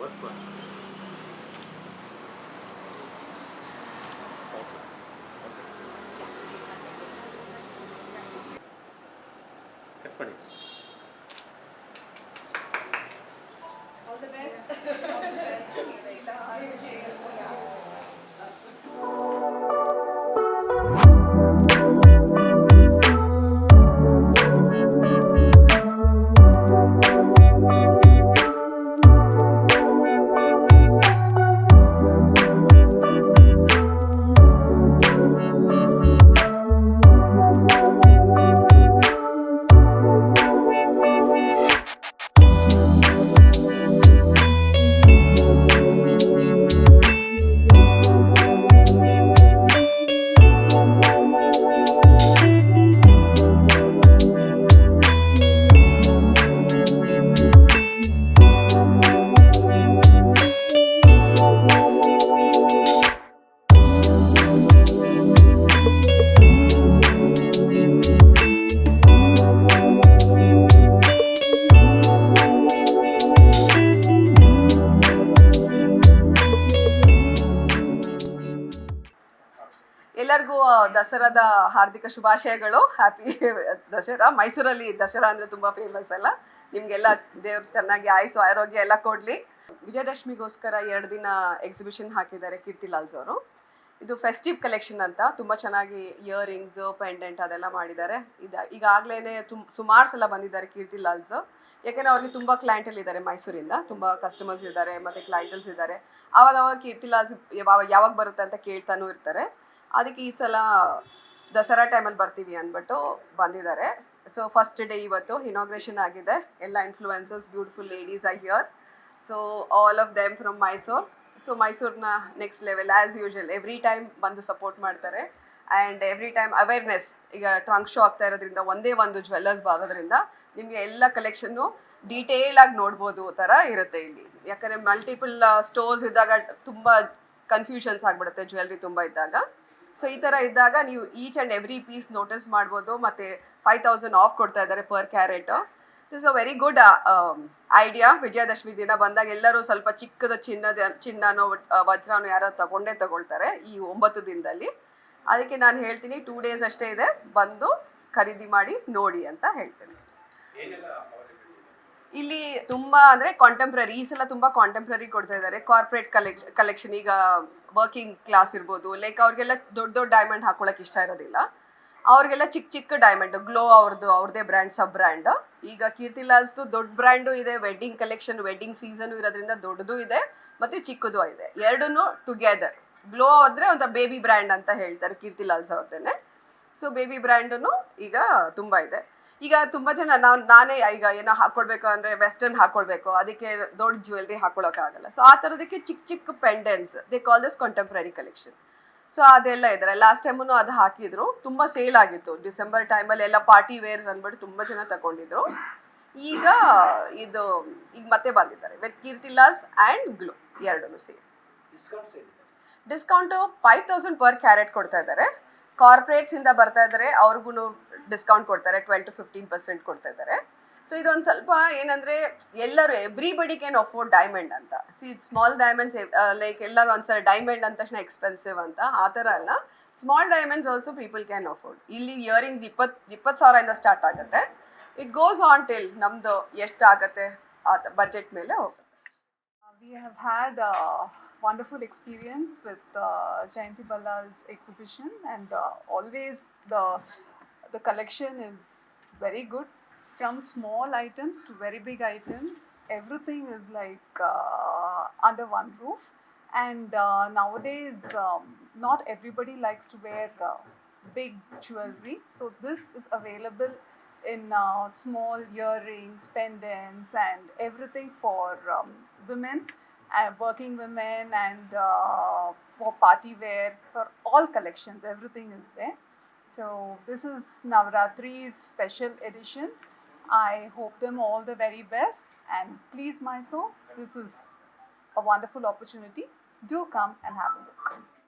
What's left? All the best. ಎಲ್ಲರಿಗೂ ದಸರಾದ ಹಾರ್ದಿಕ ಶುಭಾಶಯಗಳು. ಹ್ಯಾಪಿ ದಸರಾ. ಮೈಸೂರಲ್ಲಿ ದಸರಾ ಅಂದ್ರೆ ತುಂಬಾ ಫೇಮಸ್ ಅಲ್ಲ. ನಿಮ್ಗೆಲ್ಲ ದೇವ್ರು ಚೆನ್ನಾಗಿ ಆಯಸ್ಸು, ಆರೋಗ್ಯ ಎಲ್ಲ ಕೊಡ್ಲಿ. ವಿಜಯದಶಮಿಗೋಸ್ಕರ ಎರಡು ದಿನ ಎಕ್ಸಿಬಿಷನ್ ಹಾಕಿದ್ದಾರೆ ಕೀರ್ತಿಲಾಲ್ಸ್ ಅವರು ಇದು ಫೆಸ್ಟಿವ್ ಕಲೆಕ್ಷನ್ ಅಂತ. ತುಂಬಾ ಚೆನ್ನಾಗಿ ಇಯರಿಂಗ್ಸ್ ಪೆಂಡೆಂಟ್ ಅದೆಲ್ಲ ಮಾಡಿದ್ದಾರೆ. ಇದ ಈಗಾಗಲೇ ತುಮ್, ಸುಮಾರು ಸಲ ಬಂದಿದ್ದಾರೆ ಕೀರ್ತಿಲಾಲ್ಸ್ ಯಾಕಂದ್ರೆ ಅವ್ರಿಗೆ ತುಂಬಾ ಕ್ಲೈಂಟಲ್ ಇದ್ದಾರೆ ಮೈಸೂರಿಂದ. ತುಂಬಾ ಕಸ್ಟಮರ್ಸ್ ಇದ್ದಾರೆ, ಮತ್ತೆ ಕ್ಲೈಂಟಲ್ಸ್ ಇದ್ದಾರೆ. ಅವಾಗ ಅವಾಗ ಕೀರ್ತಿಲಾಲ್ಸ್ ಯಾವಾಗ ಯಾವಾಗ ಬರುತ್ತೆ ಅಂತ ಕೇಳ್ತಾನೂ ಇರ್ತಾರೆ. ಅದಕ್ಕೆ ಈ ಸಲ ದಸರಾ ಟೈಮಲ್ಲಿ ಬರ್ತೀವಿ ಅಂದ್ಬಿಟ್ಟು ಬಂದಿದ್ದಾರೆ. ಸೊ ಫಸ್ಟ್ ಡೇ ಇವತ್ತು ಇನಾಗ್ರೇಷನ್ ಆಗಿದೆ. ಎಲ್ಲ influences beautiful ladies I here so all of them from Mysore so ಮೈಸೂರಿನ next level as usual every time ಬಂದು ಸಪೋರ್ಟ್ ಮಾಡ್ತಾರೆ. ಆ್ಯಂಡ್ ಎವ್ರಿ ಟೈಮ್ ಅವೇರ್ನೆಸ್ ಈಗ ಟ್ರಂಕ್ ಶೋ ಆಗ್ತಾ ಇರೋದ್ರಿಂದ, ಒಂದೇ ಒಂದು ಜ್ಯುವೆಲ್ಲರ್ಸ್ ಬರೋದ್ರಿಂದ ನಿಮಗೆ ಎಲ್ಲ ಕಲೆಕ್ಷನ್ನು ಡೀಟೇಲ್ ಆಗಿ ನೋಡ್ಬೋದು ಥರ ಇರುತ್ತೆ ಇಲ್ಲಿ. ಯಾಕಂದರೆ ಮಲ್ಟಿಪಲ್ ಸ್ಟೋರ್ಸ್ ಇದ್ದಾಗ ತುಂಬ ಕನ್ಫ್ಯೂಷನ್ಸ್ ಆಗಿಬಿಡುತ್ತೆ ಜ್ಯುವೆಲ್ರಿ ತುಂಬ ಇದ್ದಾಗ. ಸೊ ಈ ಥರ ಇದ್ದಾಗ ನೀವು each and every piece notice ಮಾಡ್ಬೋದು, ಮತ್ತು ಫೈವ್ ತೌಸಂಡ್ ಆಫ್ ಕೊಡ್ತಾ ಇದ್ದಾರೆ per carat is a very good idea Vijayadashami ದಿನ ಬಂದಾಗ ಎಲ್ಲರೂ ಸ್ವಲ್ಪ ಚಿಕ್ಕದ ಚಿನ್ನದ, ಚಿನ್ನನೋ ವಜ್ರನೋ ಯಾರೋ ತಗೊಂಡೇ ತಗೊಳ್ತಾರೆ ಈ ಒಂಬತ್ತು ದಿನದಲ್ಲಿ. ಅದಕ್ಕೆ ನಾನು ಹೇಳ್ತೀನಿ ಟೂ ಡೇಸ್ ಅಷ್ಟೇ ಇದೆ. ಬಂದು ಖರೀದಿ ಮಾಡಿ, ನೋಡಿ ಅಂತ ಹೇಳ್ತೀನಿ. ಇಲ್ಲಿ ತುಂಬಾ ಅಂದ್ರೆ ಕಾಂಟೆಂಪ್ರರಿ ಈ ಸಲ ತುಂಬಾ ಕಾಂಟೆಂಪ್ರರಿ ಕೊಡ್ತಾ ಇದ್ದಾರೆ. ಕಾರ್ಪೊರೇಟ್ ಕಲೆಕ್ಷನ್ ಕಲೆಕ್ಷನ್ ಈಗ ವರ್ಕಿಂಗ್ ಕ್ಲಾಸ್ ಇರ್ಬೋದು ಲೈಕ್ ಅವ್ರಿಗೆಲ್ಲ ದೊಡ್ಡ ದೊಡ್ಡ ಡೈಮಂಡ್ ಹಾಕೊಳಕ್ ಇಷ್ಟ ಇರೋದಿಲ್ಲ. ಅವ್ರಿಗೆಲ್ಲ ಚಿಕ್ಕ ಚಿಕ್ಕ ಡೈಮಂಡ್ ಗ್ಲೋ ಅವ್ರದ್ದು ಅವ್ರದೇ ಬ್ರ್ಯಾಂಡ್ ಸಬ್ ಬ್ರ್ಯಾಂಡ್ ಈಗ ಕೀರ್ತಿಲಾಲ್ಸ್ ದೊಡ್ಡ ಬ್ರ್ಯಾಂಡು ಇದೆ ವೆಡ್ಡಿಂಗ್ ಕಲೆಕ್ಷನ್ ವೆಡ್ಡಿಂಗ್ ಸೀಸನ್ ಇರೋದ್ರಿಂದ ದೊಡ್ಡದು ಇದೆ, ಮತ್ತೆ ಚಿಕ್ಕದು ಇದೆ. ಎರಡೂ ಟುಗೆದರ್ ಗ್ಲೋ ಅಂದ್ರೆ ಒಂದು ಬೇಬಿ ಬ್ರ್ಯಾಂಡ್ ಅಂತ ಹೇಳ್ತಾರೆ ಕೀರ್ತಿಲಾಲ್ಸ್ ಅವ್ರದ್ದೇನೆ ಸೊ ಬೇಬಿ ಬ್ರ್ಯಾಂಡೂ ಈಗ ತುಂಬಾ ಇದೆ. ಈಗ ತುಂಬಾ ಜನ ನಾವು, ನಾನೇ ಈಗ ಏನೋ ಹಾಕೊಳ್ಬೇಕು ಅಂದ್ರೆ ವೆಸ್ಟರ್ನ್ ಹಾಕೊಳ್ಬೇಕು. ಅದಕ್ಕೆ ದೊಡ್ಡ ಜ್ಯುವೆಲ್ರಿ ಹಾಕೊಳಕ್ಕಾಗಲ್ಲ ಸೊ ಆ ತರದಕ್ಕೆ ಚಿಕ್ಕ ಚಿಕ್ಕ pendants they call this contemporary collection so ಅದೆಲ್ಲ ಇದ್ದಾರೆ ಲಾಸ್ಟ್ ಟೈಮು ಅದು ಹಾಕಿದ್ರು. ತುಂಬಾ ಸೇಲ್ ಆಗಿತ್ತು. ಡಿಸೆಂಬರ್ ಟೈಮಲ್ಲಿ ಎಲ್ಲ ಪಾರ್ಟಿ ವೇರ್ಸ್ ಅಂದ್ಬಿಟ್ಟು ತುಂಬಾ ಜನ ತಗೊಂಡಿದ್ರು. ಈಗ ಇದು, ಈಗ ಮತ್ತೆ ಬಂದಿದ್ದಾರೆ. ವಿತ್ ಕೀರ್ತಿಲಾಸ್ ಆ್ಯಂಡ್ ಗ್ಲೋ ಎರಡೂ ಸೇರಿ. Discount five thousand per carat ಕೊಡ್ತಾ ಇದ್ದಾರೆ. ಕಾರ್ಪೊರೇಟ್ಸ್ ಇಂದ ಬರ್ತಾ ಇದ್ದಾರೆ ಅವ್ರಿಗೂ ಡಿಸ್ಕೌಂಟ್ ಕೊಡ್ತಾರೆ ಟ್ವೆಲ್ ಟು ಫಿಫ್ಟೀನ್ ಪರ್ಸೆಂಟ್ ಕೊಡ್ತಾ ಇದ್ದಾರೆ. ಸೊ ಇದೊಂದು ಸ್ವಲ್ಪ ಏನಂದ್ರೆ, ಎಲ್ಲರೂ ಎವ್ರಿಬಡಿ ಕ್ಯಾನ್ ಅಫೋರ್ಡ್ ಡೈಮಂಡ್ ಅಂತ. ಸಿ ಸ್ಮಾಲ್ ಡೈಮಂಡ್ಸ್ ಲೈಕ್ ಎಲ್ಲರೂ ಒಂದ್ಸಲ ಡೈಮಂಡ್ ಅಂದ ತಕ್ಷಣ ಎಕ್ಸ್ಪೆನ್ಸಿವ್ ಅಂತ, ಆ ಥರ ಅಲ್ಲ. Small diamonds also people can afford ಇಲ್ಲಿ ಇಯರಿಂಗ್ಸ್ ಇಪ್ಪತ್ತು ಇಪ್ಪತ್ತು ಸಾವಿರದಿಂದ ಸ್ಟಾರ್ಟ್ ಆಗುತ್ತೆ. ಇಟ್ ಗೋಸ್ ಆನ್ ಟಿಲ್ ನಮ್ದು ಎಷ್ಟು ಆಗುತ್ತೆ, ಆ ಬಜೆಟ್ ಮೇಲೆ ಹೋಗುತ್ತೆ. We have had wonderful experience with uh, Jayanti Ballal's exhibition, and uh, always the the collection is very good. From small items to very big items, everything is like uh, under one roof. And uh, nowadays, um, not everybody likes to wear uh, big jewelry, so this is available in uh, small earrings, pendants, and everything for um, women, uh, working women, and uh, for party wear, for all collections. Everything is there. So this is Navratri's special edition. I hope them all the very best, and please, Mysore, this is a wonderful opportunity. Do come and have a look.